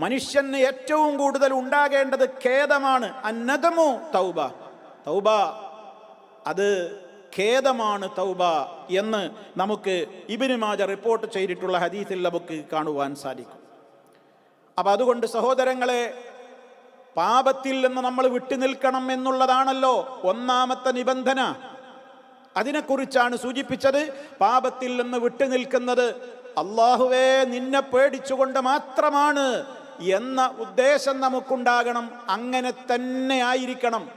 മനുഷ്യന് ഏറ്റവും കൂടുതൽ ഉണ്ടാകേണ്ടത് ഖേദമാണ്. അന്നതമോ തൗബ. തൗബ അത് ഖേദമാണ് തൗബ എന്ന് നമുക്ക് ഇബിന് മാജ റിപ്പോർട്ട് ചെയ്തിട്ടുള്ള ഹദീസിൽ നമുക്ക് കാണുവാൻ സാധിക്കും. അപ്പം അതുകൊണ്ട് സഹോദരങ്ങളെ പാപത്തിൽ നിന്ന് നമ്മൾ വിട്ടുനിൽക്കണം എന്നുള്ളതാണല്ലോ ഒന്നാമത്തെ നിബന്ധന. അതിനെക്കുറിച്ചാണ് സൂചിപ്പിച്ചത്. പാപത്തിൽ നിന്ന് വിട്ടുനിൽക്കുന്നത് അള്ളാഹുവേ നിന്നെ പേടിച്ചുകൊണ്ട് മാത്രമാണ്. എന്ന ഉദ്ദേശം നമുക്കുണ്ടാകണം അങ്ങനെ തന്നെ ആയിരിക്കണം.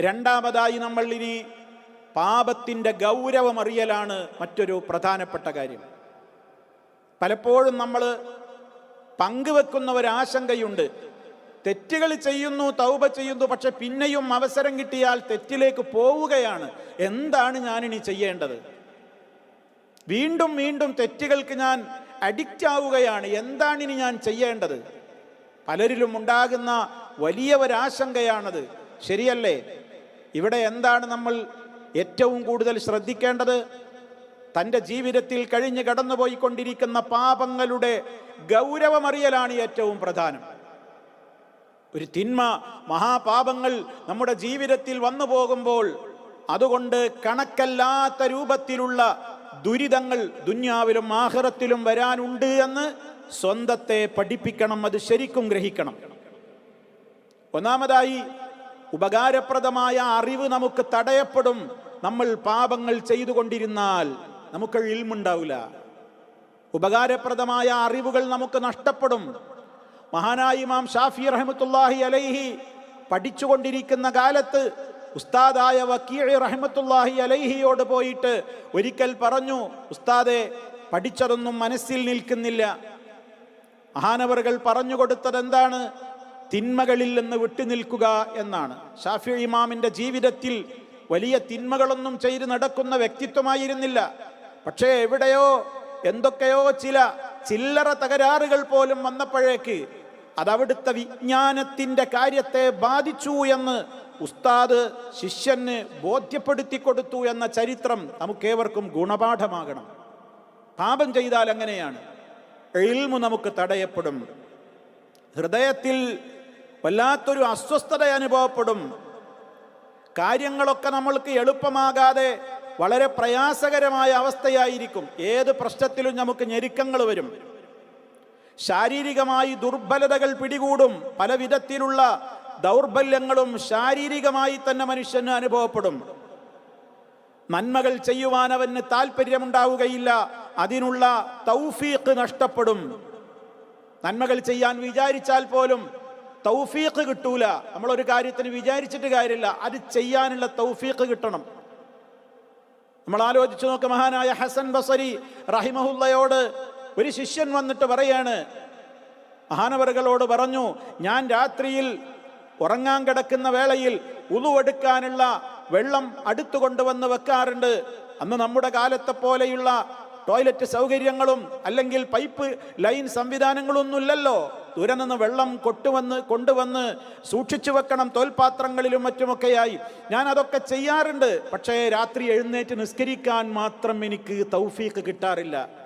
രണ്ടാമതായി നമ്മൾ ഇനി പാപത്തിന്റെ ഗൗരവമറിയലാണ് മറ്റൊരു പ്രധാനപ്പെട്ട കാര്യം. പലപ്പോഴും നമ്മൾ പങ്കുവെക്കുന്ന ഒരാശങ്കയുണ്ട് തെറ്റുകൾ ചെയ്യുന്നു തൗപ ചെയ്യുന്നു പക്ഷെ പിന്നെയും അവസരം കിട്ടിയാൽ തെറ്റിലേക്ക് പോവുകയാണ്. എന്താണ് ഞാനിനി ചെയ്യേണ്ടത്? വീണ്ടും വീണ്ടും തെറ്റുകൾക്ക് ഞാൻ അഡിക്റ്റ് ആവുകയാണ്. എന്താണ് ഇനി ഞാൻ ചെയ്യേണ്ടത്? പലരിലും ഉണ്ടാകുന്ന വലിയ ഒരാശങ്കയാണത് ശരിയല്ലേ? ഇവിടെ എന്താണ് നമ്മൾ ഏറ്റവും കൂടുതൽ ശ്രദ്ധിക്കേണ്ടത്? തന്റെ ജീവിതത്തിൽ കഴിഞ്ഞ് കടന്നുപോയിക്കൊണ്ടിരിക്കുന്ന പാപങ്ങളുടെ ഗൗരവമറിയലാണ് ഏറ്റവും പ്രധാനം. ഒരു തിന്മ മഹാപാപങ്ങൾ നമ്മുടെ ജീവിതത്തിൽ വന്നു പോകുമ്പോൾ അതുകൊണ്ട് കണക്കല്ലാത്ത രൂപത്തിലുള്ള ദുരിതങ്ങൾ ദുന്യാവിലും ആഹ്റത്തിലും വരാനുണ്ട് എന്ന് സ്വന്തത്തെ പഠിപ്പിക്കണം അത് ശരിക്കും ഗ്രഹിക്കണം. ഒന്നാമതായി ഉപകാരപ്രദമായ അറിവ് നമുക്ക് തടയപ്പെടും. നമ്മൾ പാപങ്ങൾ ചെയ്തുകൊണ്ടിരുന്നാൽ നമുക്ക് ഇൽമുണ്ടാവില്ല. ഉപകാരപ്രദമായ അറിവുകൾ നമുക്ക് നഷ്ടപ്പെടും. മഹാനായി ഇമാം ഷാഫി റഹമത്തുല്ലാഹി അലൈഹി പഠിച്ചുകൊണ്ടിരിക്കുന്ന കാലത്ത് ഉസ്താദായ വക്കീഴ് റഹ്മത്തുല്ലാഹി അലൈഹിയോട് പോയിട്ട് ഒരിക്കൽ പറഞ്ഞു ഉസ്താദെ പഠിച്ചതൊന്നും മനസ്സിൽ നിൽക്കുന്നില്ല. മഹാനവറുകൾ പറഞ്ഞു കൊടുത്തത് എന്താണ്? തിന്മകളിൽ നിന്ന് വിട്ടുനിൽക്കുക എന്നാണ്. ഷാഫി ഇമാമിന്റെ ജീവിതത്തിൽ വലിയ തിന്മകളൊന്നും ചെയ്ത് നടക്കുന്ന വ്യക്തിത്വമായിരുന്നില്ല. പക്ഷേ എവിടെയോ എന്തൊക്കെയോ ചില ചില്ലറ തകരാറുകൾ പോലും വന്നപ്പോഴേക്ക് അതവിടുത്തെ വിജ്ഞാനത്തിന്റെ കാര്യത്തെ ബാധിച്ചു എന്ന് ഉസ്താദ് ശിഷ്യന് ബോധ്യപ്പെടുത്തി കൊടുത്തു എന്ന ചരിത്രം നമുക്കേവർക്കും ഗുണപാഠമാകണം. പാപം ചെയ്താൽ അങ്ങനെയാണ്. എൽമു നമുക്ക് തടയപ്പെടും. ഹൃദയത്തിൽ വല്ലാത്തൊരു അസ്വസ്ഥത അനുഭവപ്പെടും. കാര്യങ്ങളൊക്കെ നമ്മൾക്ക് എളുപ്പമാകാതെ വളരെ പ്രയാസകരമായ അവസ്ഥയായിരിക്കും. ഏത് പ്രശ്നത്തിലും നമുക്ക് ഞെരുക്കങ്ങൾ വരും. ശാരീരികമായി ദുർബലതകൾ പിടികൂടും. പല വിധത്തിലുള്ള ദൗർബല്യങ്ങളും ശാരീരികമായി തന്നെ മനുഷ്യന് അനുഭവപ്പെടും. നന്മകൾ ചെയ്യുവാൻ അവന് താല്പര്യമുണ്ടാവുകയില്ല അതിനുള്ള തൗഫീഖ് നഷ്ടപ്പെടും. നന്മകൾ ചെയ്യാൻ വിചാരിച്ചാൽ പോലും തൗഫീഖ് കിട്ടൂല. നമ്മളൊരു കാര്യത്തിന് വിചാരിച്ചിട്ട് കാര്യമില്ല. അത് ചെയ്യാനുള്ള തൗഫീഖ് കിട്ടണം. നമ്മൾ ആലോചിച്ചു നോക്ക് മഹാനായ ഹസൻ ബസരി റഹിമഹുല്ലയോട് ഒരു ശിഷ്യൻ വന്നിട്ട് പറയാണ് മഹാനവറുകളോട് പറഞ്ഞു ഞാൻ രാത്രിയിൽ ഉറങ്ങാൻ കിടക്കുന്ന വേളയിൽ ഉളുവെടുക്കാനുള്ള വെള്ളം അടുത്തു കൊണ്ടുവന്ന് വെക്കാറുണ്ട്. അന്ന് നമ്മുടെ കാലത്തെ പോലെയുള്ള ടോയ്ലറ്റ് സൗകര്യങ്ങളും അല്ലെങ്കിൽ പൈപ്പ് ലൈൻ സംവിധാനങ്ങളൊന്നുമില്ലല്ലോ. ദൂരെ നിന്ന് വെള്ളം കൊട്ടുവന്ന് കൊണ്ടുവന്ന് സൂക്ഷിച്ചു വെക്കണം തോൽപാത്രങ്ങളിലും മറ്റുമൊക്കെയായി. ഞാൻ അതൊക്കെ ചെയ്യാറുണ്ട്. പക്ഷേ രാത്രി എഴുന്നേറ്റ് നിസ്കരിക്കാൻ മാത്രം എനിക്ക് തൗഫീക്ക് കിട്ടാറില്ല.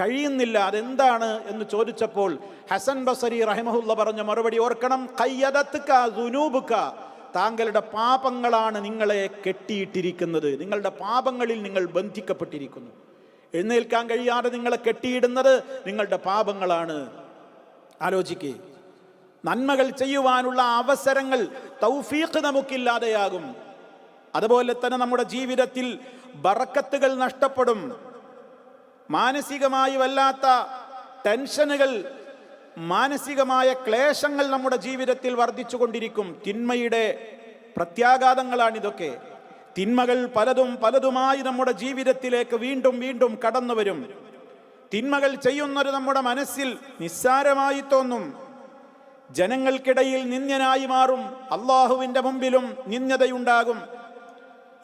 കഴിയുന്നില്ല അതെന്താണ് എന്ന് ചോദിച്ചപ്പോൾ ഹസൻ ബസരി റഹിമഹുല്ല പറഞ്ഞ മറുപടി ഓർക്കണം കയ്യതത്തുക്ക താങ്കളുടെ പാപങ്ങളാണ് നിങ്ങളെ കെട്ടിയിട്ടിരിക്കുന്നത്. നിങ്ങളുടെ പാപങ്ങളിൽ നിങ്ങൾ ബന്ധിക്കപ്പെട്ടിരിക്കുന്നു. എഴുന്നേൽക്കാൻ കഴിയാതെ നിങ്ങളെ കെട്ടിയിടുന്നത് നിങ്ങളുടെ പാപങ്ങളാണ്. ആലോചിക്കേ. നന്മകൾ ചെയ്യുവാനുള്ള അവസരങ്ങൾ തൗഫീഖ് നമുക്കില്ലാതെയാകും. അതുപോലെ തന്നെ നമ്മുടെ ജീവിതത്തിൽ ബറക്കത്തുകൾ നഷ്ടപ്പെടും. മാനസികമായി വല്ലാത്ത ടെൻഷനുകൾ മാനസികമായ ക്ലേശങ്ങൾ നമ്മുടെ ജീവിതത്തിൽ വർദ്ധിച്ചു കൊണ്ടിരിക്കും തിന്മയുടെ പ്രത്യാഘാതങ്ങളാണിതൊക്കെ. തിന്മകൾ പലതും പലതുമായി നമ്മുടെ ജീവിതത്തിലേക്ക് വീണ്ടും വീണ്ടും കടന്നു വരും. തിന്മകൾ ചെയ്യുന്നൊരു നമ്മുടെ മനസ്സിൽ നിസ്സാരമായി തോന്നും. ജനങ്ങൾക്കിടയിൽ നിന്ദ്യനായി മാറും. അള്ളാഹുവിന്റെ മുമ്പിലും നിന്ദതയുണ്ടാകും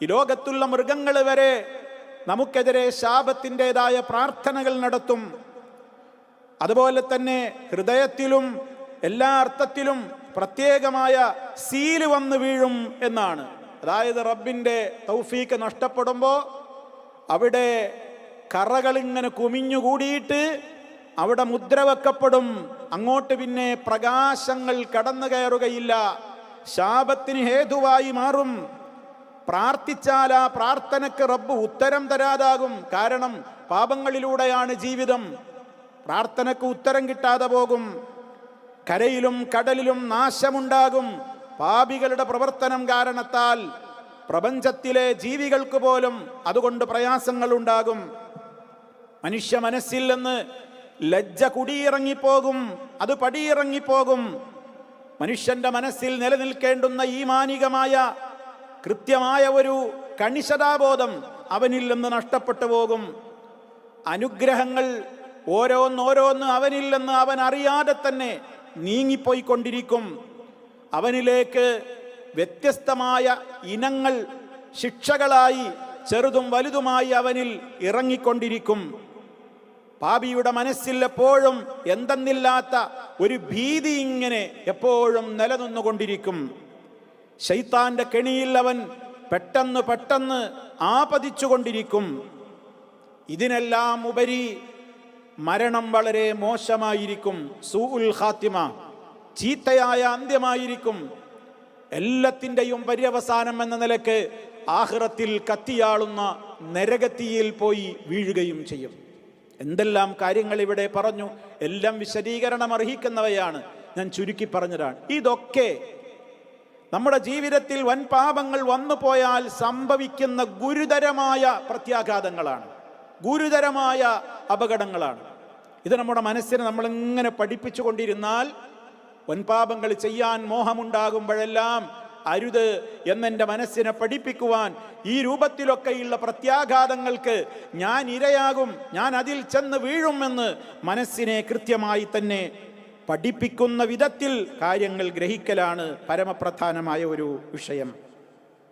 ഈ ലോകത്തുള്ള മൃഗങ്ങൾ വരെ നമുക്കെതിരെ ശാപത്തിന്റെതായ പ്രാർത്ഥനകൾ നടത്തും. അതുപോലെ തന്നെ ഹൃദയത്തിലും എല്ലാ അർത്ഥത്തിലും പ്രത്യേകമായ സീൽ വന്നു വീഴും എന്നാണ്. അതായത് റബ്ബിന്റെ തൗഫീക്ക് നഷ്ടപ്പെടുമ്പോൾ അവിടെ കറകൾ ഇങ്ങനെ കുമിഞ്ഞുകൂടിയിട്ട് അവിടെ മുദ്ര വെക്കപ്പെടും. അങ്ങോട്ട് പിന്നെ പ്രകാശങ്ങൾ കടന്നു കയറുകയില്ല ശാപത്തിന് ഹേതുവായി മാറും. പ്രാർത്ഥിച്ചാൽ ആ പ്രാർത്ഥനയ്ക്ക് റബ്ബ് ഉത്തരം തരാതാകും. കാരണം പാപങ്ങളിലൂടെയാണ് ജീവിതം. പ്രാർത്ഥനയ്ക്ക് ഉത്തരം കിട്ടാതെ പോകും. കരയിലും കടലിലും നാശമുണ്ടാകും. പാപികളുടെ പ്രവർത്തനം കാരണത്താൽ പ്രപഞ്ചത്തിലെ ജീവികൾക്ക് പോലും അതുകൊണ്ട് പ്രയാസങ്ങൾ ഉണ്ടാകും മനുഷ്യ മനസ്സിൽ നിന്ന് ലജ്ജ കുടിയിറങ്ങിപ്പോകും. അത് പടിയിറങ്ങിപ്പോകും. മനുഷ്യന്റെ മനസ്സിൽ നിലനിൽക്കേണ്ടുന്ന ഈ മാനികമായ കൃത്യമായ ഒരു കണിശതാബോധം അവനിൽ നിന്ന് നഷ്ടപ്പെട്ടു പോകും. അനുഗ്രഹങ്ങൾ ഓരോന്നോരോന്ന് അവനിൽ നിന്ന് അവൻ അറിയാതെ തന്നെ നീങ്ങിപ്പോയിക്കൊണ്ടിരിക്കും. അവനിലേക്ക് വ്യത്യസ്തമായ ഇനങ്ങൾ ശിക്ഷകളായി ചെറുതും വലുതുമായി അവനിൽ ഇറങ്ങിക്കൊണ്ടിരിക്കും. പാപിയുടെ മനസ്സിൽ എപ്പോഴും എന്തെന്നില്ലാത്ത ഒരു ഭീതി ഇങ്ങനെ എപ്പോഴും നിലനിന്നുകൊണ്ടിരിക്കും. ശൈത്താന്റെ കെണിയിൽ അവൻ പെട്ടെന്ന് പെട്ടെന്ന് ആപതിച്ചുകൊണ്ടിരിക്കും. ഇതിനെല്ലാം ഉപരി മരണം വളരെ മോശമായിരിക്കും. സൂഉൽ ഖാത്തിമ ചീത്തയായ അന്ത്യമായിരിക്കും. എല്ലാത്തിന്റെയും പര്യവസാനം എന്ന നിലയ്ക്ക് ആഹ്റത്തിൽ കത്തിയാളുന്ന നരകത്തിയിൽ പോയി വീഴുകയും ചെയ്യും. എന്തെല്ലാം കാര്യങ്ങൾ ഇവിടെ പറഞ്ഞു? എല്ലാം വിശദീകരണം അർഹിക്കുന്നവയാണ്. ഞാൻ ചുരുക്കി പറഞ്ഞതാണ്. ഇതൊക്കെ നമ്മുടെ ജീവിതത്തിൽ വൻ പാപങ്ങൾ വന്നു പോയാൽ സംഭവിക്കുന്ന ഗുരുതരമായ പ്രത്യാഘാതങ്ങളാണ്. ഗുരുതരമായ അപകടങ്ങളാണ്. ഇത് നമ്മുടെ മനസ്സിനെ നമ്മളിങ്ങനെ പഠിപ്പിച്ചു കൊണ്ടിരുന്നാൽ വൻപാപങ്ങൾ ചെയ്യാൻ മോഹമുണ്ടാകുമ്പോഴെല്ലാം അരുത് എന്നെന്റെ മനസ്സിനെ പഠിപ്പിക്കുവാൻ ഈ രൂപത്തിലൊക്കെയുള്ള പ്രത്യാഘാതങ്ങൾക്ക് ഞാൻ ഇരയാകും ഞാൻ അതിൽ ചെന്ന് വീഴുമെന്ന് മനസ്സിനെ കൃത്യമായി തന്നെ പഠിപ്പിക്കുന്ന വിധത്തിൽ കാര്യങ്ങൾ ഗ്രഹിക്കലാണ് പരമപ്രധാനമായ ഒരു വിഷയം.